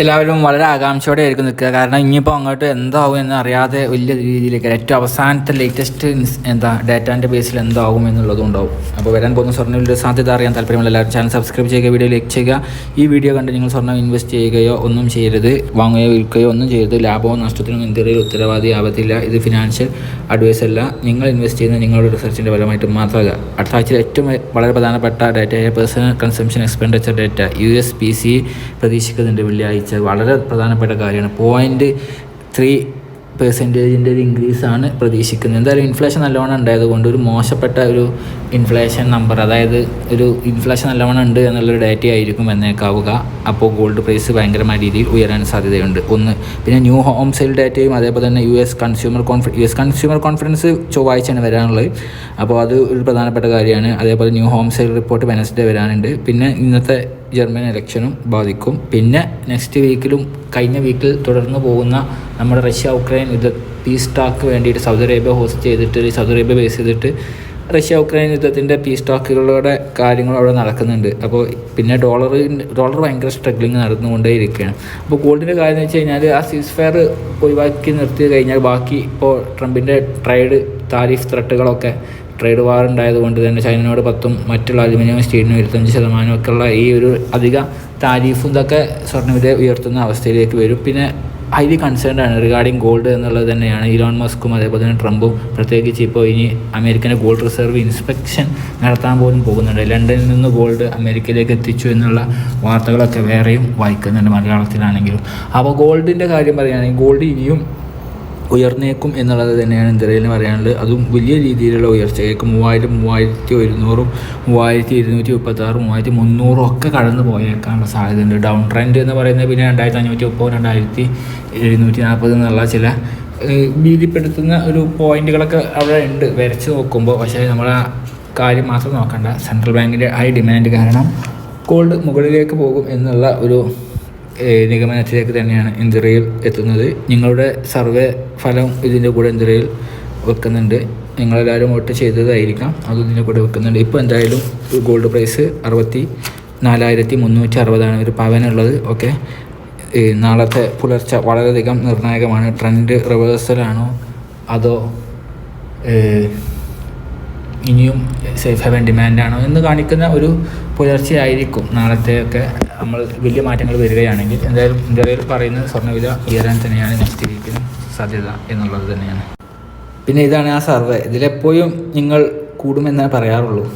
എല്ലാവരും വളരെ ആകാംക്ഷയോടെ ആയിരിക്കും നിൽക്കുക. കാരണം ഇനിയിപ്പോൾ അങ്ങോട്ട് എന്താവും എന്ന് അറിയാതെ വലിയ രീതിയിലേക്ക് ഏറ്റവും അവസാനത്തെ ലേറ്റസ്റ്റ് എന്താ ഡാറ്റാന്റെ ബേസിൽ എന്താവും എന്നുള്ളതും ഉണ്ടാവും. അപ്പോൾ വരാൻ പോകുന്ന സ്വർണങ്ങളുടെ സാധ്യത അറിയാൻ താല്പര്യമുള്ള എല്ലാവരും ചാനൽ സബ്സ്ക്രൈബ് ചെയ്യുക വീഡിയോ ലൈക്ക് ചെയ്യുക. ഈ വീഡിയോ കണ്ട് നിങ്ങൾ സ്വർണം ഇൻവെസ്റ്റ് ചെയ്യുകയോ ഒന്നും ചെയ്യരുത് വാങ്ങുകയോ വിൽക്കുകയോ ഒന്നും ചെയ്യരുത്. ലാഭമോ നഷ്ടത്തിനും എന്തെങ്കിലും ഉത്തരവാദിയാവത്തില്ല. ഇത് ഫിനാൻഷ്യൽ അഡ്വൈസ് അല്ല. നിങ്ങൾ ഇൻവെസ്റ്റ് ചെയ്യുന്ന നിങ്ങളുടെ റിസർച്ചിന്റെ ഫലമായിട്ട് മാത്രമല്ല. അടുത്ത ആഴ്ചയിൽ ഏറ്റവും വളരെ പ്രധാനപ്പെട്ട ഡാറ്റയായ personal consumption expenditure data U S P C പ്രതീക്ഷിക്കുന്നുണ്ട് വെള്ളിയാഴ്ച. വളരെ പ്രധാനപ്പെട്ട കാര്യമാണ്. പോയിന്റ് ത്രീ പെർസെന്റേജിന്റെ ഒരു ഇൻക്രീസാണ് പ്രതീക്ഷിക്കുന്നത്. എന്തായാലും ഇൻഫ്ലേഷൻ നല്ലവണ്ണം ഉണ്ടായതുകൊണ്ട് ഒരു മോശപ്പെട്ട ഒരു ഇൻഫ്ലേഷൻ നമ്പർ അതായത് ഒരു ഇൻഫ്ലേഷൻ നല്ലവണ്ണം ഉണ്ട് എന്നുള്ളൊരു ഡാറ്റ ആയിരിക്കും എന്നേക്കാവുക അപ്പോൾ ഗോൾഡ് പ്രൈസ് ഭയങ്കരമായ രീതിയിൽ ഉയരാൻ സാധ്യതയുണ്ട്. ഒന്ന് പിന്നെ ന്യൂ ഹോം സെയിൽ ഡാറ്റയും അതേപോലെ തന്നെ യു എസ് കൺസ്യൂമർ കോൺഫി യു എസ് കൺസ്യൂമർ കോൺഫിഡൻസ് ചൊവ്വാഴ്ചയാണ് വരാനുള്ളത്. അപ്പോൾ അത് ഒരു പ്രധാനപ്പെട്ട കാര്യമാണ്. അതേപോലെ new home sale report Wednesday വരാനുണ്ട്. പിന്നെ ഇന്നത്തെ ജർമ്മൻ ഇലക്ഷനും ബാധിക്കും. പിന്നെ നെക്സ്റ്റ് വീക്കിലും കഴിഞ്ഞ വീക്കിൽ തുടർന്ന് പോകുന്ന നമ്മുടെ റഷ്യ ഉക്രൈൻ യുദ്ധ പീസ് ടാക്ക് വേണ്ടിയിട്ട് സൗദി അറേബ്യ ഹോസ്റ്റ് ചെയ്തിട്ട് സൗദി അറേബ്യ ബേസ് ചെയ്തിട്ട് റഷ്യ ഉക്രൈൻ യുദ്ധത്തിന്റെ പീസ് ടാക്കുകളുടെ കാര്യങ്ങൾ അവിടെ നടക്കുന്നുണ്ട്. അപ്പോൾ പിന്നെ ഡോളർ ഡോളർ ഭയങ്കര സ്ട്രഗ്ലിങ് നടന്നുകൊണ്ടേ ഇരിക്കുകയാണ് അപ്പോൾ ഗോൾഡിന്റെ കാര്യം എന്ന് വെച്ച് കഴിഞ്ഞാൽ ആ സീസ് ഫയർ ഒഴിവാക്കി നിർത്തി കഴിഞ്ഞാൽ ബാക്കി ഇപ്പോൾ ട്രംപിന്റെ ട്രേഡ് താരിഫ് ത്രട്ടുകളൊക്കെ ട്രേഡ് വാർ ഉണ്ടായതുകൊണ്ട് തന്നെ ചൈനയോട് പത്തും മറ്റുള്ള അലുമിനിയം സ്റ്റീലിനും ഇരുപത്തഞ്ച് ശതമാനം ഒക്കെ ഉള്ള ഈ ഒരു അധിക താരീഫും ഇതൊക്കെ സ്വർണവില ഉയർത്തുന്ന അവസ്ഥയിലേക്ക് വരും. പിന്നെ ഹൈലി കൺസേൺഡ് ആണ് റിഗാർഡിങ് ഗോൾഡ് എന്നുള്ളത് തന്നെയാണ്. ഇലോൺ മസ്കും അതേപോലെ തന്നെ ട്രംപും പ്രത്യേകിച്ച് ഇപ്പോൾ ഇനി അമേരിക്കന്റെ ഗോൾഡ് റിസർവ് ഇൻസ്പെക്ഷൻ നടത്താൻ പോലും പോകുന്നുണ്ട്. ലണ്ടനിൽ നിന്ന് ഗോൾഡ് അമേരിക്കയിലേക്ക് എത്തിച്ചു എന്നുള്ള വാർത്തകളൊക്കെ വേറെയും വായിക്കുന്നുണ്ട് മലയാളത്തിലാണെങ്കിലും. അപ്പോൾ ഗോൾഡിന്റെ കാര്യം പറയുകയാണെങ്കിൽ ഗോൾഡ് ഇനിയും ഉയർന്നേക്കും എന്നുള്ളത് തന്നെയാണ് ഇന്ത്യയിൽ പറയാനുള്ളത്. അതും വലിയ രീതിയിലുള്ള ഉയർച്ചയ്ക്ക് മൂവായിരം മൂവായിരത്തി ഒരുന്നൂറും മൂവായിരത്തി ഇരുന്നൂറ്റി മുപ്പത്താറ് മൂവായിരത്തി മുന്നൂറും ഒക്കെ കടന്നു പോയേക്കാനുള്ള സാധ്യതയുണ്ട്. ഡൗൺ ട്രെൻഡ് എന്ന് പറയുന്നത് പിന്നെ രണ്ടായിരത്തി അഞ്ഞൂറ്റി മുപ്പത് രണ്ടായിരത്തി എഴുന്നൂറ്റി നാൽപ്പത് എന്നുള്ള ചില ഭീതിപ്പെടുത്തുന്ന ഒരു പോയിന്റുകളൊക്കെ അവിടെ ഉണ്ട്. വരച്ച് നോക്കുമ്പോൾ പക്ഷേ നമ്മൾ ആ കാര്യം മാത്രം നോക്കണ്ട. സെൻട്രൽ ബാങ്കിന്റെ ഹൈ ഡിമാൻഡ് കാരണം ഗോൾഡ് മുകളിലേക്ക് പോകും എന്നുള്ള ഒരു നിഗമനത്തിലേക്ക് തന്നെയാണ് ഇന്ദ്രയിൽ എത്തുന്നത്. നിങ്ങളുടെ സർവേ ഫലം ഇതിന്റെ കൂടെ ഇന്ദ്രയിൽ വെക്കുന്നുണ്ട്. നിങ്ങളെല്ലാവരും വോട്ട് ചെയ്തതായിരിക്കാം. അത് ഇതിന്റെ കൂടെ വെക്കുന്നുണ്ട്. ഇപ്പോൾ എന്തായാലും ഗോൾഡ് പ്രൈസ് അറുപത്തി നാലായിരത്തി മുന്നൂറ്റി അറുപതാണ് ഒരു പവനുള്ളത്. ഓക്കെ. നാളത്തെ പുലർച്ചെ വളരെയധികം നിർണായകമാണ്. ട്രെൻഡ് റിവേഴ്സലാണോ? അതോ ഇനിയും സേഫ് ഹെവൻ ഡിമാൻഡാണോ എന്ന് കാണിക്കുന്ന ഒരു പുലർച്ചയായിരിക്കും. നാളത്തെയൊക്കെ നമ്മൾ വലിയ മാറ്റങ്ങൾ വരികയാണെങ്കിൽ എന്തായാലും ഇന്ത്യയിൽ പറയുന്നത് സ്വർണവില ഉയരാൻ തന്നെയാണ് വീക്കിന് സാധ്യത എന്നുള്ളത് തന്നെയാണ്. പിന്നെ ഇതാണ് ആ സർവേ. ഇതിലെപ്പോഴും നിങ്ങൾ കൂടുമെന്നേ പറയാറുള്ളൂ.